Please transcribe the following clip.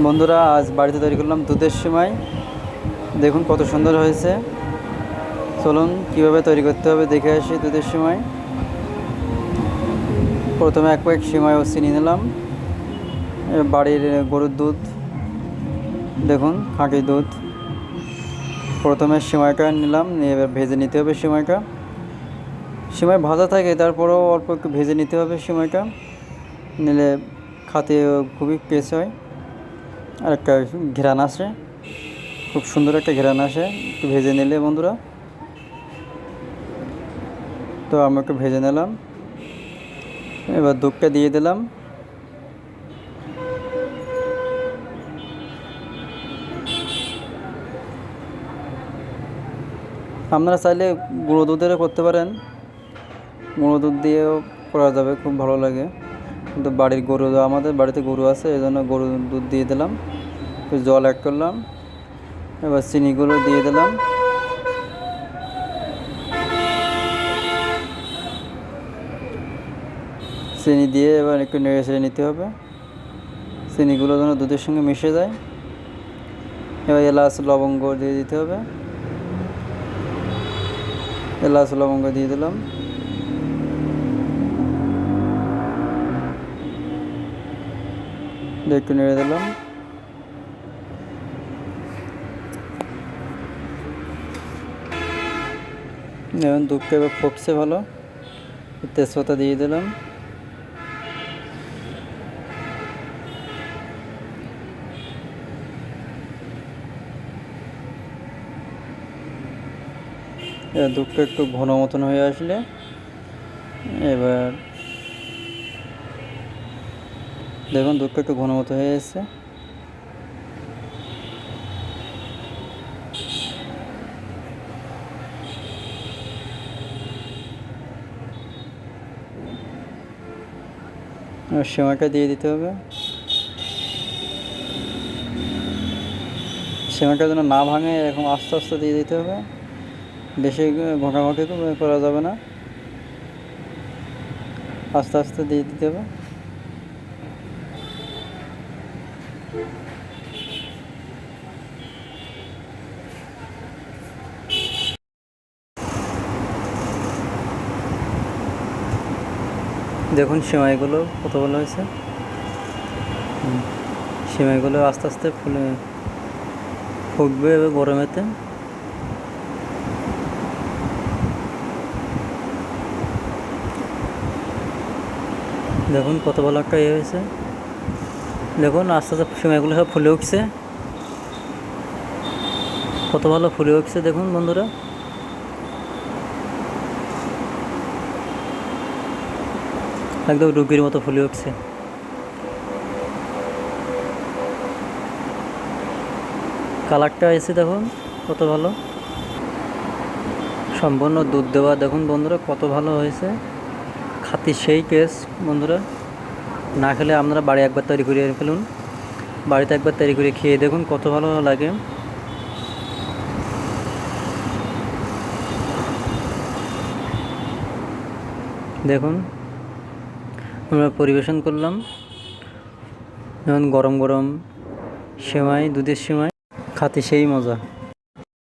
বন্ধুরা, আজ বাড়িতে তৈরি করলাম দুধের সময় দেখুন কত সুন্দর হয়েছে। চলুন কীভাবে তৈরি করতে হবে দেখে আসি দুধের সময় প্রথমে এক প্যাকেট সিমাই ও চিনি নিলাম। বাড়ির গরুর দুধ। দেখুন, খাঁটি দুধ। প্রথমে সিমাইটা নিলাম, নিয়ে এবার ভেজে নিতে হবে সিমাইটা। সিমাই ভাজা থাকে, তারপরেও অল্প একটু ভেজে নিতে হবে সিমাইটা। নিলে খাতে খুবই টেস্ট হয়। আর একটা ঘেরান আসে খুব সুন্দর একটা ঘেরান আসে একটু ভেজে নিলে বন্ধুরা। তো আমি একটু ভেজে নিলাম। এবার দুধটা দিয়ে দিলাম। আপনারা চাইলে গুঁড়ো দুধেরও করতে পারেন। গুঁড়ো দুধ দিয়েও করা যাবে, খুব ভালো লাগে। কিন্তু বাড়ির গরু, আমাদের বাড়িতে গরু আছে এই জন্য গরু দুধ দিয়ে দিলাম। জল অ্যাড করলাম। এবার চিনিগুলো দিয়ে দিলাম। চিনি দিয়ে এবার একটু নেড়ে ছেড়ে নিতে হবে। চিনিগুলো যেন দুধের সঙ্গে মিশে যায়। এবার এলাচ, লবঙ্গ দিয়ে দিতে হবে। এলাচ, লবঙ্গ দিয়ে দিলাম। একটু নেড়ে দিলাম। এখন দুধটা এবার ফুটছে ভালো। তেজপাতা দিয়ে দিলাম। দুধটা একটু ঘন মতন হয়ে আসলে এবার দেখুন দুধটা একটু ঘন মতো হয়ে এসেছে সেমাইটা দিয়ে দিতে হবে। সেমাইটা যেন না ভাঙে, এরকম আস্তে আস্তে দিয়ে দিতে হবে। বেশি ঘটাঘটি করা যাবে না। আস্তে আস্তে দিয়ে দিতে হবে। দেখুন, সেমাইগুলো কত ভালো হয়েছে। সেমাইগুলো আস্তে আস্তে ফুলে, ফুটবে এবার গরমেতে। দেখুন, কত ভালো একটা ইয়ে হয়েছে। দেখুন, আস্তে আস্তে সেমাইগুলো সব ফুলে উঠছে। কত ভালো ফুলে উঠছে, দেখুন বন্ধুরা। একদম রুগীর মতো ফুলে উঠছে। কালারটা এসে দেখুন, কত ভালো। সম্পূর্ণ দুধ দেওয়া, দেখুন বন্ধুরা, কত ভালো হয়েছে। খাতি সেই কেস বন্ধুরা। না খেলে আপনারা বাড়ি একবার তৈরি করে ফেলুন। বাড়িতে একবার তৈরি করে খেয়ে দেখুন কত ভালো লাগে। দেখুন, আমরা পরিবেশন করলাম। যেমন গরম গরম সেমাই, দুধের সেমাই খাতে সেই মজা।